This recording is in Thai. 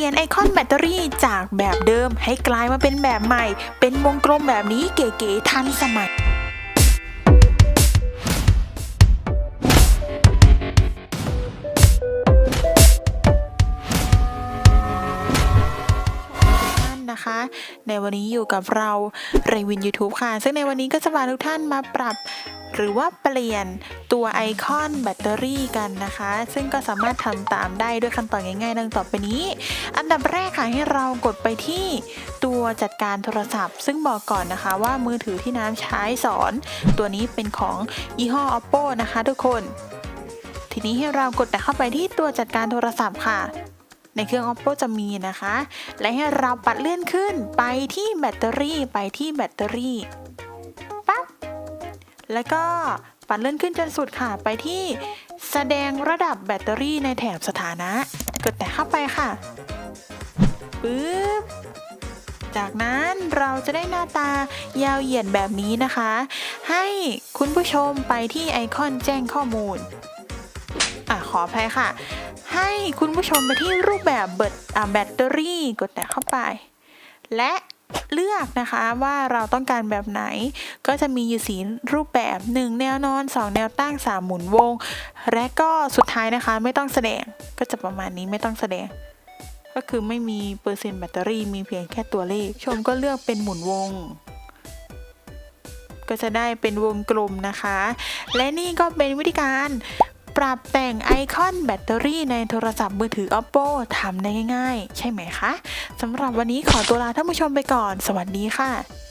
ลี่ยนไอคอนแบตเตอรี่จากแบบเดิมให้กลายมาเป็นแบบใหม่ เป็นวงกลมแบบนี้เก๋ๆทันสมัย นะคะ ในวันนี้อยู่กับเราเรวิน YouTube ค่ะ ซึ่งในวันนี้ก็จะพาทุกท่านมาปรับหรือว่าเปลี่ยนตัวไอคอนแบตเตอรี่กันนะคะ ซึ่งก็สามารถทำตามได้ด้วยขั้นตอนง่ายๆ ดังต่อไปนี้ อันดับแรกค่ะให้เรากดไปที่ตัวจัดการโทรศัพท์ ซึ่งบอกก่อนนะคะว่ามือถือที่น้ำใช้สอน ตัวนี้เป็นของยี่ห้อ oppo นะคะ ทุกคน ทีนี้ให้เรากดแต่เข้าไปที่ตัวจัดการโทรศัพท์ค่ะ ในเครื่อง oppo จะมีนะคะ และให้เราปัดเลื่อนขึ้นไปที่แบตเตอรี่ไปที่แบตเตอรี่ปั๊บแล้วก็ปัดเลื่อนขึ้นจนสุดค่ะไปที่แสดงระดับแบตเตอรี่ในแถบสถานะ กดแต่เข้าไปค่ะปึ๊บจากนั้นเราจะได้หน้าตายาวเหยียดแบบนี้นะคะ ให้คุณผู้ชมไปที่ไอคอนแจ้งข้อมูล อะขออภัยค่ะ ให้คุณผู้ชมไปที่รูปแบบเบิดแบตเตอรี่กดแต่เข้าไป และเลือกนะคะว่าเราต้องการแบบไหน ก็จะมีอยู่สีรูปแบบ 1 แนวนอน 2 แนวตั้ง 3 หมุนวง และก็สุดท้ายนะคะไม่ต้องแสดงก็จะประมาณนี้ไม่ต้องแสดง ก็คือไม่มีเปอร์เซ็นต์แบตเตอรี่มีเพียงแค่ตัวเลข ชมก็เลือกเป็นหมุนวง ก็จะได้เป็นวงกลมนะคะ และนี่ก็เป็นวิธีการ ปรับแต่งไอคอนแบตเตอรี่ในโทรศัพท์มือถือ oppo ทำได้ง่ายๆ ใช่ไหมคะสำหรับวันนี้ขอตัวลาท่านผู้ชมไปก่อน สวัสดีค่ะ